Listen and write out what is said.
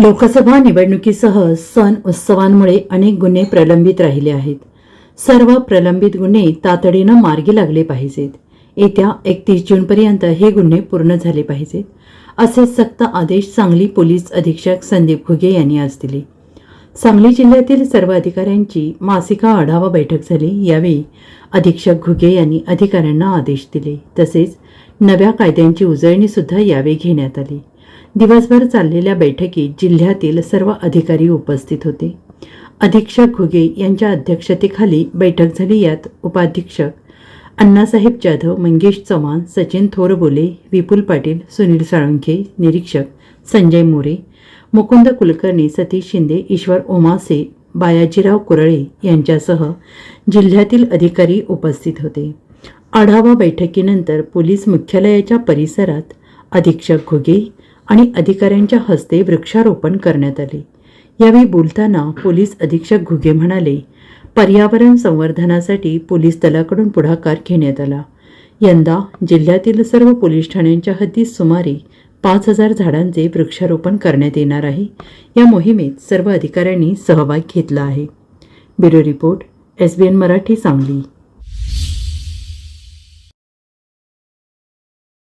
लोकसभा निवडणुकीसह सण उत्सवांमुळे अनेक गुन्हे प्रलंबित राहिले आहेत. सर्व प्रलंबित गुन्हे तातडीनं मार्गी लागले पाहिजेत. येत्या एकतीस जूनपर्यंत हे गुन्हे पूर्ण झाले पाहिजेत असे सक्त आदेश सांगली पोलीस अधीक्षक संदीप घुगे यांनी आज दिले. सांगली जिल्ह्यातील सर्व अधिकाऱ्यांची मासिका आढावा बैठक झाली. यावेळी अधीक्षक घुगे यांनी अधिकाऱ्यांना आदेश दिले. तसेच नव्या कायद्यांची उजळणी सुद्धा यावेळी घेण्यात आली. दिवसभर चाललेल्या बैठकीत जिल्ह्यातील सर्व अधिकारी उपस्थित होते. अधीक्षक घुगे यांच्या अध्यक्षतेखाली बैठक झाली. यात उपाधीक्षक अण्णासाहेब जाधव मंगेश चव्हाण सचिन थोरबोले विपुल पाटील सुनील साळुंखे निरीक्षक संजय मोरे मुकुंद कुलकर्णी सतीश शिंदे ईश्वर ओमासे बायाजीराव कुरळे यांच्यासह जिल्ह्यातील अधिकारी उपस्थित होते. आढावा बैठकीनंतर पोलीस मुख्यालयाच्या परिसरात अधीक्षक घुगे आणि अधिकाऱ्यांच्या हस्ते वृक्षारोपण करण्यात आले. यावेळी बोलताना पोलीस अधीक्षक घुगे म्हणाले पर्यावरण संवर्धनासाठी पोलीस दलाकडून पुढाकार घेण्यात आला. यंदा जिल्ह्यातील सर्व पोलीस ठाण्यांच्या हद्दीत सुमारे पाच हजार झाडांचे वृक्षारोपण करण्यात येणार आहे. या मोहिमेत सर्व अधिकाऱ्यांनी सहभाग घेतला आहे. Bureau report S B N Marathi Sangli.